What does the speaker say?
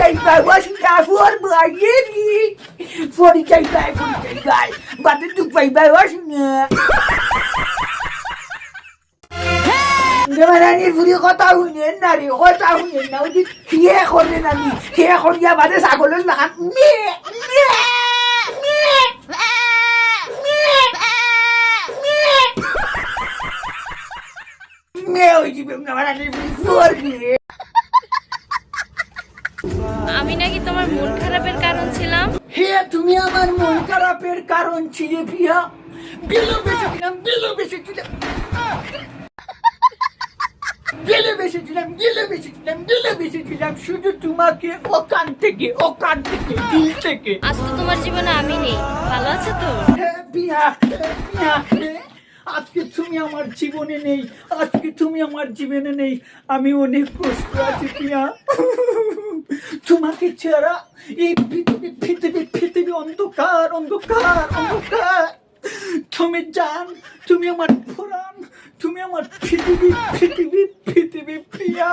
Fibre বাসনা four বাগেরি ফরি চাই by ফরি চাই বাই বাতে তু ফাইবার বাসনা দেবারানি ফুরি কথা শুনেন না রে কথা শুনেন না ওই খেয়ে করলেন আমি খেয়ে করিয়া বাদে ছাগলের লাগান মে মে মে মে ওই যে দেবারানি ফুরি ফোর গিয়ে আমি নাকি তোমার মন খারাপের কারণ ছিলাম? হে তুমি আমার মন খারাপের কারণ ছিলে প্রিয়া। Below বেসেছিলাম below বেসেছিলাম। গেলে বেসেছিলাম গেলে বেসেছিলাম শুধু তোমাকে ওখান থেকে ওখান থেকে দিল থেকে। আজকে তোমার জীবনে আমি নেই। ভালো আছে তো? হে, আজকে তুমি আমার জীবনে নেই আজকে তুমি আমার জীবনে নেই। আমি অনেক কষ্ট আছি প্রিয়া। তোমাকে ছাড়া এই পৃথিবী পৃথিবী পৃথিবী অন্ধকার অন্ধকার অন্ধকার। তুমি জান, তুমি আমার ফুরান তুমি আমার পৃথিবী পৃথিবী পৃথিবী প্রিয়া।